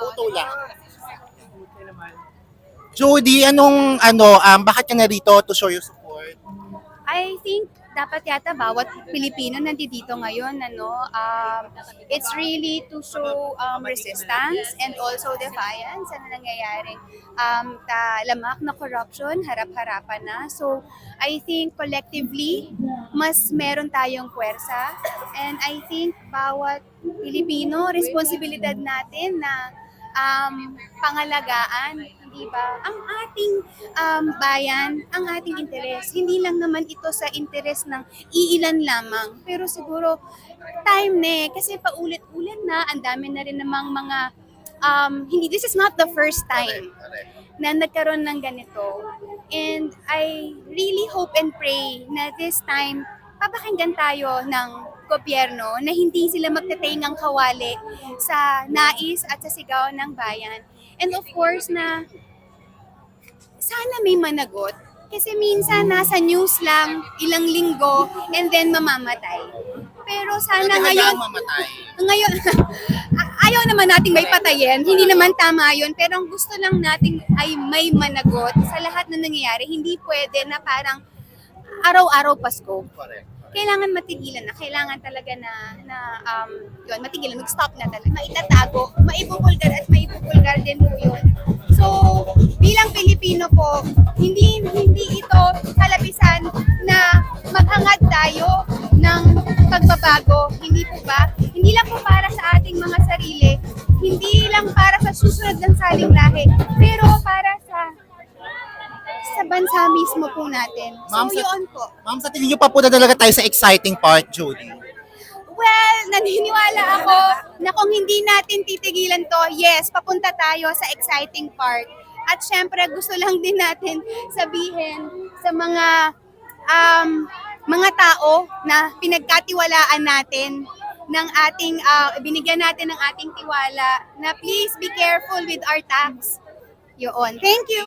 Photo lang. Judy, anong, ano, um, bakit ka narito to show your support? I think dapat yata bawat Pilipino nandito ngayon, ano, um, it's really to show um, resistance and also defiance sa nangyayaring um, talamak na corruption, harap-harapan na. So, I think collectively, mas meron tayong puwersa and I think bawat Pilipino, responsibilidad natin na um, pangalagaan, di ba? Ang ating um, bayan, ang ating interes. Hindi lang naman ito sa interes ng iilan lamang. Pero siguro, time na eh. Kasi paulit-ulit na, ang dami na rin namang mga, um, hindi, this is not the first time na nagkaroon ng ganito. And I really hope and pray na this time, papakinggan tayo ng gobyerno na hindi sila magtataingang kawali sa nais at sa sigaw ng bayan. And of course na sana may managot kasi minsan nasa news lang ilang linggo and then mamamatay. Pero sana Pwede ngayon, mamatay. ngayon, ayaw naman nating may patayin, hindi naman tama yun, pero ang gusto lang nating ay may managot sa lahat na nangyayari. Hindi pwede na parang araw-araw Pasko. Correct. Kailangan matigilan na, kailangan talaga na, na um, yun, matigilan, mag-stop na talaga. Maitatago, maibubulgar at maibubulgar din po yun. So, bilang Pilipino po, hindi hindi ito kalabisan na maghangad tayo ng pagbabago. Hindi po ba? Hindi lang po para sa ating mga sarili, hindi lang para sa susunod ng saling lahi, pero para bansa mismo po natin. So, Ma'am, sa- yun po. Ma'am, sa tingin niyo pa po na talaga tayo sa exciting part, Judy? Well, naniniwala ako na kung hindi natin titigilan to, yes, papunta tayo sa exciting part. At syempre, gusto lang din natin sabihin sa mga um, mga tao na pinagkatiwalaan natin ng ating, ah, binigyan natin ng ating tiwala na please be careful with our tax. Yun. Thank you.